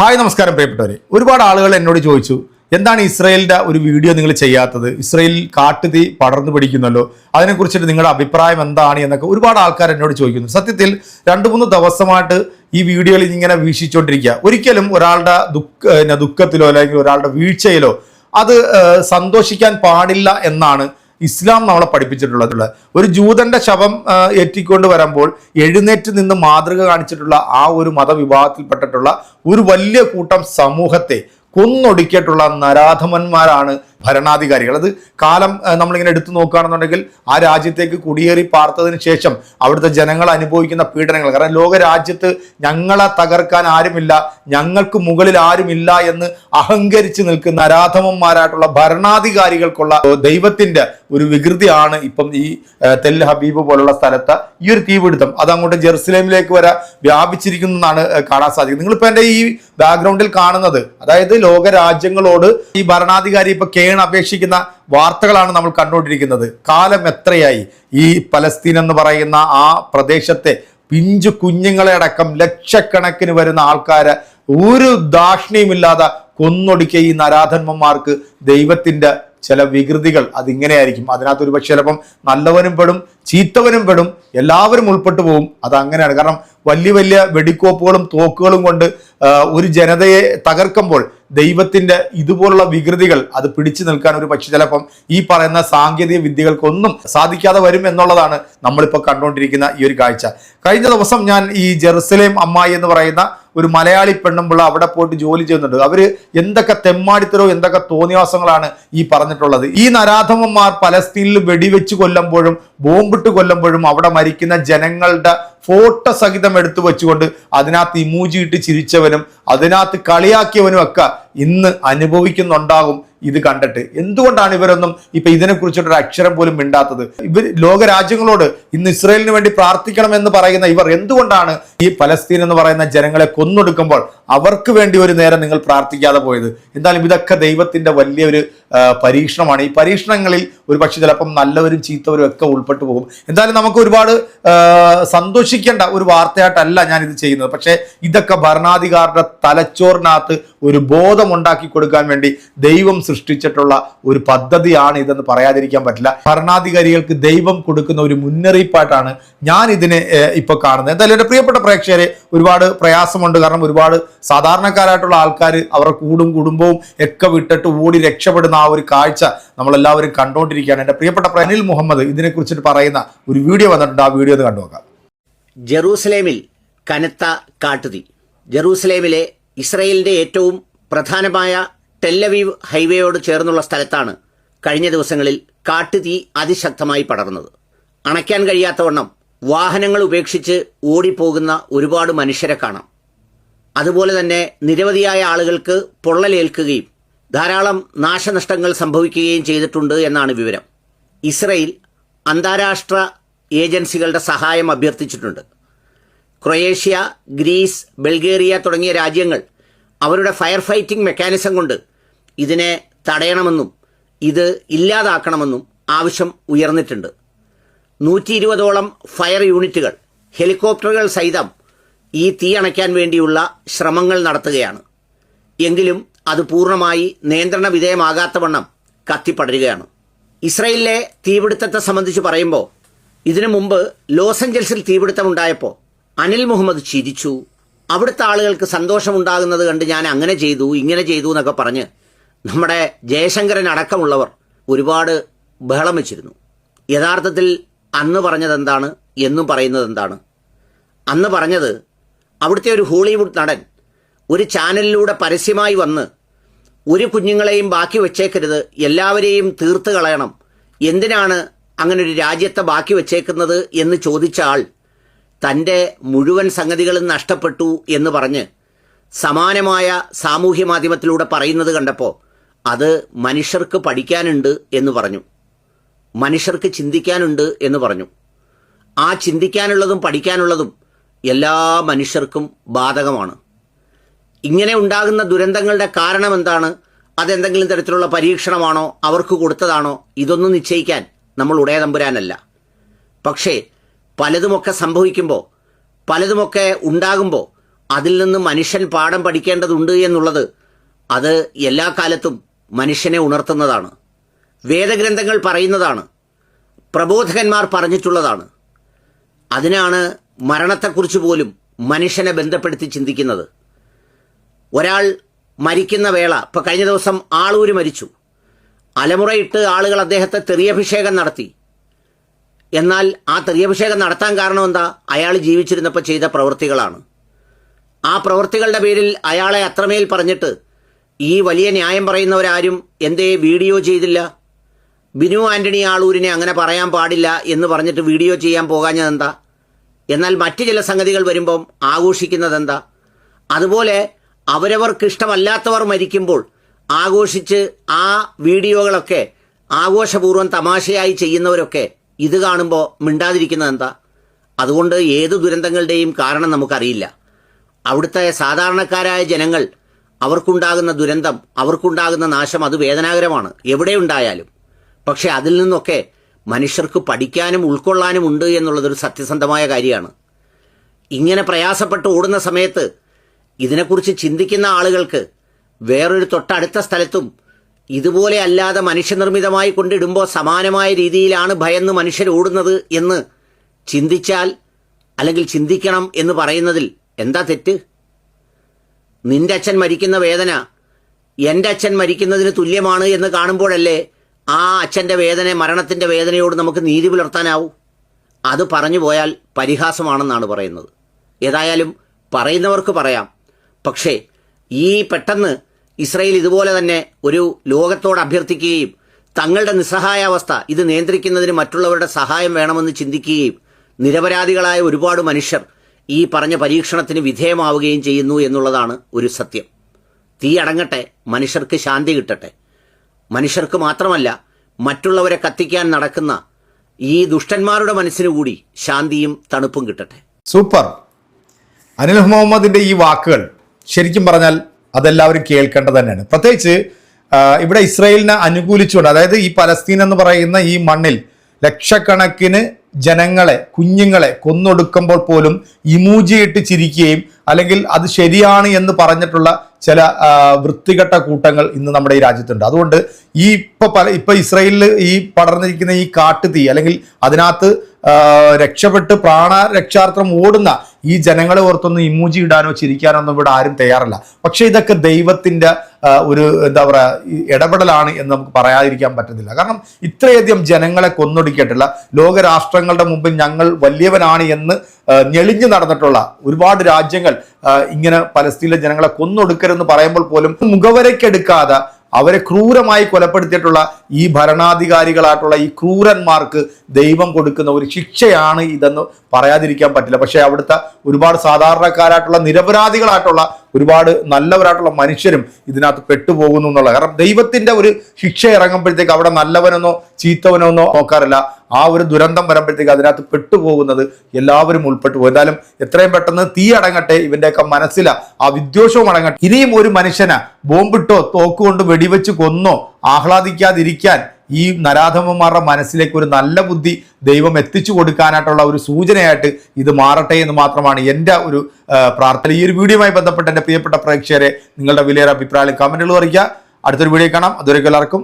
Hi നമസ്കാരം പ്രിയപ്പെട്ടവരെ. ഒരുപാട് ആളുകൾ എന്നോട് ചോദിച്ചു എന്താണ് ഇസ്രയേലിന്റെ ഒരു വീഡിയോ നിങ്ങൾ ചെയ്യാത്തത്? ഇസ്രയേൽ കാട്ടുതീ പടർന്നു പിടിക്കുന്നല്ലോ. അതിനെക്കുറിച്ചിട്ട് നിങ്ങളുടെ അഭിപ്രായം എന്താണ് എന്നൊക്കെ ഒരുപാട് ആൾക്കാർ എന്നോട് ചോദിക്കുന്നു. സത്യത്തിൽ രണ്ട് മൂന്ന് ദിവസമായിട്ട് ഈ വീഡിയോയിൽ ഇങ്ങനെ വീക്ഷിച്ചുകൊണ്ടിരിക്കുക. ഒരിക്കലും ഒരാളുടെ ദുഃഖ ദുഃഖത്തിലോ അല്ലെങ്കിൽ ഒരാളുടെ വീഴ്ചയിലോ അത് സന്തോഷിക്കാൻ പാടില്ല എന്നാണ് ഇസ്ലാം നമ്മളെ പഠിപ്പിച്ചിട്ടുള്ളത് ഒരു ജൂതന്റെ ശവം ഏറ്റിക്കൊണ്ട് വരുമ്പോൾ എഴുന്നേറ്റ് നിന്ന് മാതൃക കാണിച്ചിട്ടുള്ള ആ ഒരു മതവിഭാഗത്തിൽപ്പെട്ടിട്ടുള്ള ഒരു വലിയ കൂട്ടം സമൂഹത്തെ കൊന്നൊടുക്കിയിട്ടുള്ള നരാധമന്മാരാണ് ഭരണാധികാരികൾ. അത് കാലം നമ്മളിങ്ങനെ എടുത്തു നോക്കുകയാണെന്നുണ്ടെങ്കിൽ ആ രാജ്യത്തേക്ക് കുടിയേറി പാർത്തതിന് ശേഷം അവിടുത്തെ ജനങ്ങൾ അനുഭവിക്കുന്ന പീഡനങ്ങൾ. കാരണം ലോക രാജ്യത്ത് ഞങ്ങളെ തകർക്കാൻ ആരുമില്ല ഞങ്ങൾക്ക് മുകളിൽ ആരുമില്ല എന്ന് അഹങ്കരിച്ച് നിൽക്കുന്ന ആരാധമന്മാരായിട്ടുള്ള ഭരണാധികാരികൾക്കുള്ള ദൈവത്തിന്റെ ഒരു വികൃതിയാണ് ഇപ്പം ഈ തെൽ ഹബീബ് പോലുള്ള സ്ഥലത്ത് ഈ ഒരു തീപിടുത്തം. അത് അങ്ങോട്ട് ജെറുസലേമിലേക്ക് വരെ വ്യാപിച്ചിരിക്കുന്നു എന്നാണ് കാണാൻ സാധിക്കുന്നത്. നിങ്ങളിപ്പോൾ എന്റെ ഈ ബാക്ക്ഗ്രൗണ്ടിൽ കാണുന്നത് അതായത് ലോകരാജ്യങ്ങളോട് ഈ ഭരണാധികാരി ഇപ്പൊ കേൺ അപേക്ഷിക്കുന്ന വാർത്തകളാണ് നമ്മൾ കണ്ടുകൊണ്ടിരിക്കുന്നത്. കാലം എത്രയായി? ഈ പലസ്തീൻ എന്ന് പറയുന്ന ആ പ്രദേശത്തെ പിഞ്ചു കുഞ്ഞുങ്ങളെ അടക്കം ലക്ഷക്കണക്കിന് വരുന്ന ആൾക്കാരെ ഒരു ദാക്ഷിണ്യമില്ലാതെ കൊന്നൊടുക്കിയ ഈ നരാധന്മന്മാർക്ക് ദൈവത്തിന്റെ ചില വികൃതികൾ അതിങ്ങനെയായിരിക്കും. അതിനകത്ത് ഒരു പക്ഷേ ചിലപ്പം നല്ലവനും പെടും ചീത്തവനും പെടും എല്ലാവരും ഉൾപ്പെട്ടു പോകും. അത് അങ്ങനെയാണ് കാരണം വലിയ വലിയ വെടിക്കോപ്പുകളും തോക്കുകളും കൊണ്ട് ഒരു ജനതയെ തകർക്കുമ്പോൾ ദൈവത്തിന്റെ ഇതുപോലുള്ള വികൃതികൾ അത് പിടിച്ചു നിൽക്കാൻ ഒരു പക്ഷെ ചിലപ്പം ഈ പറയുന്ന സാങ്കേതിക വിദ്യകൾക്കൊന്നും സാധിക്കാതെ വരും എന്നുള്ളതാണ് നമ്മളിപ്പോൾ കണ്ടുകൊണ്ടിരിക്കുന്ന ഈ ഒരു കാഴ്ച. കഴിഞ്ഞ ദിവസം ഞാൻ ഈ ജെറുസലേം അമ്മായി എന്ന് പറയുന്ന ഒരു മലയാളി പെണ്ണുമ്പിള്ള അവിടെ പോയിട്ട് ജോലി ചെയ്യുന്നുണ്ട്. അവർ എന്തൊക്കെ തെമ്മാടിത്തരോ എന്തൊക്കെ തോന്നിവാസങ്ങളാണ് ഈ പറഞ്ഞിട്ടുള്ളത്. ഈ നരാധമന്മാർ പലസ്തീനിൽ വെടിവെച്ച് കൊല്ലുമ്പോഴും ബോംബിട്ട് കൊല്ലുമ്പോഴും അവിടെ മരിക്കുന്ന ജനങ്ങളുടെ ഫോട്ടോ സഹിതം എടുത്തു വെച്ചുകൊണ്ട് അതിനകത്ത് ഇമൂജിയിട്ട് ചിരിച്ചവനും അതിനകത്ത് കളിയാക്കിയവനും ഒക്കെ ഇന്ന് അനുഭവിക്കുന്നുണ്ടാകും ഇത് കണ്ടിട്ട്. എന്തുകൊണ്ടാണ് ഇവരൊന്നും ഇപ്പൊ ഇതിനെ കുറിച്ചിട്ടൊരു അക്ഷരം പോലും മിണ്ടാത്തത്? ഇവർ ലോകരാജ്യങ്ങളോട് ഇന്ന് ഇസ്രയേലിന് വേണ്ടി പ്രാർത്ഥിക്കണം എന്ന് പറയുന്ന ഇവർ എന്തുകൊണ്ടാണ് ഈ പലസ്തീൻ എന്ന് പറയുന്ന ജനങ്ങളെ കൊന്നൊടുക്കുമ്പോൾ അവർക്ക് വേണ്ടി ഒരു നേരം നിങ്ങൾ പ്രാർത്ഥിക്കാതെ പോയത്? എന്തായാലും ഇതൊക്കെ ദൈവത്തിന്റെ വലിയൊരു പരീക്ഷണമാണ്. ഈ പരീക്ഷണങ്ങളിൽ ഒരു പക്ഷെ ചിലപ്പം നല്ലവരും ചീത്തവരും ഒക്കെ ഉൾപ്പെട്ടു പോകും. എന്തായാലും നമുക്ക് ഒരുപാട് സന്തോഷിക്കേണ്ട ഒരു വാർത്തയായിട്ടല്ല ഞാൻ ഇത് ചെയ്യുന്നത്. പക്ഷേ ഇതൊക്കെ ഭരണാധികാരുടെ തലച്ചോറിനകത്ത് ഒരു ബോധം ഉണ്ടാക്കി കൊടുക്കാൻ വേണ്ടി ദൈവം സൃഷ്ടിച്ചിട്ടുള്ള ഒരു പദ്ധതിയാണ് ഇതെന്ന് പറയാതിരിക്കാൻ പറ്റില്ല. ഭരണാധികാരികൾക്ക് ദൈവം കൊടുക്കുന്ന ഒരു മുന്നറിയിപ്പായിട്ടാണ് ഞാൻ ഇതിനെ ഇപ്പോൾ ഇപ്പൊ കാണുന്നത്. എന്തായാലും എന്റെ പ്രിയപ്പെട്ട പ്രേക്ഷകരെ ഒരുപാട് പ്രയാസമുണ്ട്. കാരണം ഒരുപാട് സാധാരണക്കാരായിട്ടുള്ള ആൾക്കാർ അവരുടെ കൂടും കുടുംബവും ഒക്കെ വിട്ടിട്ട് ഓടി രക്ഷപ്പെടുന്ന ആ ഒരു കാഴ്ച നമ്മളെല്ലാവരും കണ്ടുകൊണ്ടിരിക്കുകയാണ് എന്റെ പ്രിയപ്പെട്ട അനിൽ മുഹമ്മദ് ഇതിനെക്കുറിച്ചിട്ട് പറയുന്ന ഒരു വീഡിയോ വന്നിട്ടുണ്ട്. ആ വീഡിയോ ഒന്ന് കണ്ടുനോക്കാം. ജെറൂസലേമിൽ കനത്ത കാട്ടുതീ. ജെറൂസലേമിലെ ഇസ്രയേലിന്റെ ഏറ്റവും പ്രധാനമായ ടെല്ലവീവ് ഹൈവേയോട് ചേർന്നുള്ള സ്ഥലത്താണ് കഴിഞ്ഞ ദിവസങ്ങളിൽ കാട്ടുതീ അതിശക്തമായി പടർന്നത്. അണയ്ക്കാൻ കഴിയാത്തവണ്ണം വാഹനങ്ങൾ ഉപേക്ഷിച്ച് ഓടിപ്പോകുന്ന ഒരുപാട് മനുഷ്യരെ കാണാം. അതുപോലെ തന്നെ നിരവധിയായ ആളുകൾക്ക് പൊള്ളലേൽക്കുകയും ധാരാളം നാശനഷ്ടങ്ങൾ സംഭവിക്കുകയും ചെയ്തിട്ടുണ്ട് എന്നാണ് വിവരം. ഇസ്രയേൽ അന്താരാഷ്ട്ര ഏജൻസികളുടെ സഹായം അഭ്യർത്ഥിച്ചിട്ടുണ്ട്. ക്രൊയേഷ്യ ഗ്രീസ് ബൾഗേറിയ തുടങ്ങിയ രാജ്യങ്ങൾ അവരുടെ ഫയർ ഫൈറ്റിംഗ് മെക്കാനിസം കൊണ്ട് ഇതിനെ തടയണമെന്നും ഇത് ഇല്ലാതാക്കണമെന്നും ആവശ്യം ഉയർന്നിട്ടുണ്ട്. നൂറ്റി ഇരുപതോളം ഫയർ യൂണിറ്റുകൾ ഹെലികോപ്റ്ററുകൾ സഹിതം ഈ തീ അണയ്ക്കാൻ വേണ്ടിയുള്ള ശ്രമങ്ങൾ നടത്തുകയാണ്. എങ്കിലും അത് പൂർണമായി നിയന്ത്രണ വിധേയമാകാത്തവണ്ണം കത്തിപ്പടരുകയാണ്. ഇസ്രയേലിലെ തീപിടുത്തത്തെ സംബന്ധിച്ച് പറയുമ്പോൾ ഇതിനു മുമ്പ് ലോസ് ഏഞ്ചൽസിൽ തീപിടുത്തമുണ്ടായപ്പോൾ അനിൽ മുഹമ്മദ് ചിരിച്ചു അവിടുത്തെ ആളുകൾക്ക് സന്തോഷമുണ്ടാകുന്നത് കണ്ട് ഞാൻ അങ്ങനെ ചെയ്തു ഇങ്ങനെ ചെയ്തു എന്നൊക്കെ പറഞ്ഞ് നമ്മുടെ ജയശങ്കരൻ അടക്കമുള്ളവർ ഒരുപാട് ബഹളം വെച്ചിരുന്നു. യഥാർത്ഥത്തിൽ അന്ന് പറഞ്ഞത് എന്താണ് എന്നും പറയുന്നത് എന്താണ് അന്ന് പറഞ്ഞത് അവിടുത്തെ ഒരു ഹോളിവുഡ് നടൻ ഒരു ചാനലിലൂടെ പരസ്യമായി വന്ന് ഒരു കുഞ്ഞുങ്ങളെയും ബാക്കി വെച്ചേക്കരുത് എല്ലാവരെയും തീർത്ത് കളയണം എന്തിനാണ് അങ്ങനെ ഒരു രാജ്യത്തെ ബാക്കി വെച്ചേക്കുന്നത് എന്ന് ചോദിച്ച ആൾ തന്റെ മുഴുവൻ സംഗതികളും നഷ്ടപ്പെട്ടു എന്ന് പറഞ്ഞ് സമാനമായ സാമൂഹ്യ മാധ്യമത്തിലൂടെ പറയുന്നത് കണ്ടപ്പോൾ അത് മനുഷ്യർക്ക് പഠിക്കാനുണ്ട് എന്ന് പറഞ്ഞു. മനുഷ്യർക്ക് ചിന്തിക്കാനുണ്ട് എന്ന് പറഞ്ഞു. ആ ചിന്തിക്കാനുള്ളതും പഠിക്കാനുള്ളതും എല്ലാ മനുഷ്യർക്കും ബാധകമാണ്. ഇങ്ങനെ ഉണ്ടാകുന്ന ദുരന്തങ്ങളുടെ കാരണം എന്താണ്? അതെന്തെങ്കിലും തരത്തിലുള്ള പരീക്ഷണമാണോ? അവർക്ക് കൊടുത്തതാണോ? ഇതൊന്നും നിശ്ചയിക്കാൻ നമ്മൾ ഉടയതമ്പുരാനല്ല. പക്ഷേ പലതുമൊക്കെ സംഭവിക്കുമ്പോൾ പലതുമൊക്കെ ഉണ്ടാകുമ്പോൾ അതിൽ നിന്ന് മനുഷ്യൻ പാഠം പഠിക്കേണ്ടതുണ്ട് എന്നുള്ളത് അത് എല്ലാ കാലത്തും മനുഷ്യനെ ഉണർത്തുന്നതാണ്. വേദഗ്രന്ഥങ്ങൾ പറയുന്നതാണ്. പ്രബോധകന്മാർ പറഞ്ഞിട്ടുള്ളതാണ്. അതിനാണ് മരണത്തെക്കുറിച്ച് പോലും മനുഷ്യനെ ബന്ധപ്പെടുത്തി ചിന്തിക്കുന്നത്. ഒരാൾ മരിക്കുന്ന വേള ഇപ്പം കഴിഞ്ഞ ദിവസം ആളൂര് മരിച്ചു. അലമുറയിട്ട് ആളുകൾ അദ്ദേഹത്തെ തെറിയഭിഷേകം നടത്തി. എന്നാൽ ആ തെറിയഭിഷേകം നടത്താൻ കാരണം എന്താ? അയാൾ ജീവിച്ചിരുന്നപ്പോൾ ചെയ്ത പ്രവൃത്തികളാണ്. ആ പ്രവൃത്തികളുടെ പേരിൽ അയാളെ അത്രമേൽ പറഞ്ഞിട്ട് ഈ വലിയ ന്യായം പറയുന്നവരാരും എന്തേ വീഡിയോ ചെയ്തില്ല? ബിനു ആന്റണി ആളൂരിനെ അങ്ങനെ പറയാൻ പാടില്ല എന്ന് പറഞ്ഞിട്ട് വീഡിയോ ചെയ്യാൻ പോകാഞ്ഞതെന്താ? എന്നാൽ മറ്റ് ചില സംഗതികൾ വരുമ്പം ആഘോഷിക്കുന്നതെന്താ? അതുപോലെ അവരവർക്ക് ഇഷ്ടമല്ലാത്തവർ മരിക്കുമ്പോൾ ആഘോഷിച്ച് ആ വീഡിയോകളൊക്കെ ആഘോഷപൂർവം തമാശയായി ചെയ്യുന്നവരൊക്കെ ഇത് കാണുമ്പോൾ മിണ്ടാതിരിക്കുന്നത് എന്താ? അതുകൊണ്ട് ഏത് ദുരന്തങ്ങളുടെയും കാരണം നമുക്കറിയില്ല. അവിടുത്തെ സാധാരണക്കാരായ ജനങ്ങൾ അവർക്കുണ്ടാകുന്ന ദുരന്തം അവർക്കുണ്ടാകുന്ന നാശം അത് വേദനാകരമാണ്. എവിടെ ഉണ്ടായാലും. പക്ഷെ അതിൽ നിന്നൊക്കെ മനുഷ്യർക്ക് പഠിക്കാനും ഉൾക്കൊള്ളാനും ഉണ്ട് എന്നുള്ളതൊരു സത്യസന്ധമായ കാര്യമാണ്. ഇങ്ങനെ പ്രയാസപ്പെട്ട് ഓടുന്ന സമയത്ത് ഇതിനെക്കുറിച്ച് ചിന്തിക്കുന്ന ആളുകൾക്ക് വേറൊരു തൊട്ടടുത്ത സ്ഥലത്തും ഇതുപോലെ അല്ലാതെ മനുഷ്യനിർമ്മിതമായി കൊണ്ടിടുമ്പോൾ സമാനമായ രീതിയിലാണ് ഭയന്ന് മനുഷ്യർ ഓടുന്നത് എന്ന് ചിന്തിച്ചാൽ അല്ലെങ്കിൽ ചിന്തിക്കണം എന്ന് പറയുന്നതിൽ എന്താ തെറ്റ്? നിന്റെ അച്ഛൻ മരിക്കുന്ന വേദന എന്റെ അച്ഛൻ മരിക്കുന്നതിന് തുല്യമാണ് എന്ന് കാണുമ്പോഴല്ലേ ആ അച്ഛന്റെ വേദന മരണത്തിന്റെ വേദനയോട് നമുക്ക് നീതി പുലർത്താനാവൂ? അത് പറഞ്ഞു പോയാൽ പരിഹാസമാണെന്നാണ് പറയുന്നത്. ഏതായാലും പറയുന്നവർക്ക് പറയാം. പക്ഷേ ഈ പെട്ടെന്ന് ഇസ്രയേൽ ഇതുപോലെ തന്നെ ഒരു ലോകത്തോട് അഭ്യർത്ഥിക്കുകയും തങ്ങളുടെ നിസ്സഹായാവസ്ഥ ഇത് നിയന്ത്രിക്കുന്നതിന് മറ്റുള്ളവരുടെ സഹായം വേണമെന്ന് ചിന്തിക്കുകയും നിരപരാധികളായ ഒരുപാട് മനുഷ്യർ ഈ പറഞ്ഞ പരീക്ഷണത്തിന് വിധേയമാവുകയും ചെയ്യുന്നു എന്നുള്ളതാണ് ഒരു സത്യം. തീ അടങ്ങട്ടെ മനുഷ്യർക്ക് ശാന്തി കിട്ടട്ടെ. മനുഷ്യർക്ക് മാത്രമല്ല മറ്റുള്ളവരെ കത്തിക്കാൻ നടക്കുന്ന ഈ ദുഷ്ടന്മാരുടെ മനസ്സിനു കൂടി ശാന്തിയും തണുപ്പും കിട്ടട്ടെ. സൂപ്പർ. അനിൽ മുഹമ്മദിന്റെ ഈ വാക്കുകൾ ശരിക്കും പറഞ്ഞാൽ അതെല്ലാവരും കേൾക്കേണ്ടത് തന്നെയാണ്. പ്രത്യേകിച്ച് ഇവിടെ ഇസ്രയേലിനെ അനുകൂലിച്ചുകൊണ്ട് അതായത് ഈ പലസ്തീൻ എന്ന് പറയുന്ന ഈ മണ്ണിൽ ലക്ഷക്കണക്കിന് ജനങ്ങളെ കുഞ്ഞുങ്ങളെ കൊന്നൊടുക്കുമ്പോൾ പോലും ഇമൂജിയിട്ട് ചിരിക്കുകയും അല്ലെങ്കിൽ അത് ശരിയാണ് എന്ന് പറഞ്ഞിട്ടുള്ള ചില വൃത്തികെട്ട കൂട്ടങ്ങൾ ഇന്ന് നമ്മുടെ ഈ രാജ്യത്തുണ്ട്. അതുകൊണ്ട് ഈ ഇപ്പൊ പല ഇപ്പൊ ഇസ്രയേലിൽ ഈ പടർന്നിരിക്കുന്ന ഈ കാട്ടുതീ അല്ലെങ്കിൽ അതിനകത്ത് രക്ഷപ്പെട്ട് പ്രാണരക്ഷാർത്ഥം ഓടുന്ന ഈ ജനങ്ങളെ ഓർത്തൊന്നും ഇമൂജി ഇടാനോ ചിരിക്കാനോ ഒന്നും ഇവിടെ ആരും തയ്യാറല്ല. പക്ഷെ ഇതൊക്കെ ദൈവത്തിന്റെ ഒരു എന്താ പറയുക ഇടപെടലാണ് എന്ന് നമുക്ക് പറയാതിരിക്കാൻ പറ്റുന്നില്ല. കാരണം ഇത്രയധികം ജനങ്ങളെ കൊന്നൊടുക്കിയിട്ടുള്ള ലോകരാഷ്ട്രങ്ങളുടെ മുമ്പിൽ ഞങ്ങൾ വലിയവനാണ് എന്ന് ഞെളിഞ്ഞു നടന്നിട്ടുള്ള ഒരുപാട് രാജ്യങ്ങൾ ഇങ്ങനെ പലസ്തീനിലെ ജനങ്ങളെ കൊന്നൊടുക്കരുതെന്ന് പറയുമ്പോൾ പോലും മുഖവരയ്ക്കെടുക്കാതെ അവരെ ക്രൂരമായി കൊലപ്പെടുത്തിയിട്ടുള്ള ഈ ഭരണാധികാരികളായിട്ടുള്ള ഈ ക്രൂരന്മാർക്ക് ദൈവം കൊടുക്കുന്ന ഒരു ശിക്ഷയാണ് ഇതെന്ന് പറയാതിരിക്കാൻ പറ്റില്ല. പക്ഷേ അവിടുത്തെ ഒരുപാട് സാധാരണക്കാരായിട്ടുള്ള നിരപരാധികളായിട്ടുള്ള ഒരുപാട് നല്ലവരായിട്ടുള്ള മനുഷ്യരും ഇതിനകത്ത് പെട്ടുപോകുന്നു എന്നുള്ള കാരണം ദൈവത്തിന്റെ ഒരു ശിക്ഷ ഇറങ്ങുമ്പോഴത്തേക്ക് അവിടെ നല്ലവനെന്നോ ചീത്തവനോ നോക്കാറില്ല. ആ ഒരു ദുരന്തം വരുമ്പോഴത്തേക്ക് അതിനകത്ത് പെട്ടുപോകുന്നത് എല്ലാവരും ഉൾപ്പെട്ടു പോകും. എന്തായാലും എത്രയും പെട്ടെന്ന് തീ അടങ്ങട്ടെ ഇവന്റെയൊക്കെ മനസ്സില. ആ വിദ്വേഷവും അടങ്ങട്ടെ. ഇനിയും ഒരു മനുഷ്യനെ ബോംബിട്ടോ തോക്കുകൊണ്ട് വെടിവെച്ച് കൊന്നോ ആഹ്ലാദിക്കാതിരിക്കാൻ ഈ നരാധമന്മാരുടെ മനസ്സിലേക്ക് ഒരു നല്ല ബുദ്ധി ദൈവം എത്തിച്ചു കൊടുക്കാനായിട്ടുള്ള ഒരു സൂചനയായിട്ട് ഇത് മാറട്ടെ എന്ന് മാത്രമാണ് എന്റെ ഒരു പ്രാർത്ഥന. ഈ ഒരു വീഡിയോയുമായി ബന്ധപ്പെട്ട് എന്റെ പ്രിയപ്പെട്ട പ്രേക്ഷകരെ നിങ്ങളുടെ വിലയേറെ അഭിപ്രായം കമന്റുകൾ അറിയിക്കുക. അടുത്തൊരു വീഡിയോ കാണാം. അതുവരെയൊക്കെ എല്ലാവർക്കും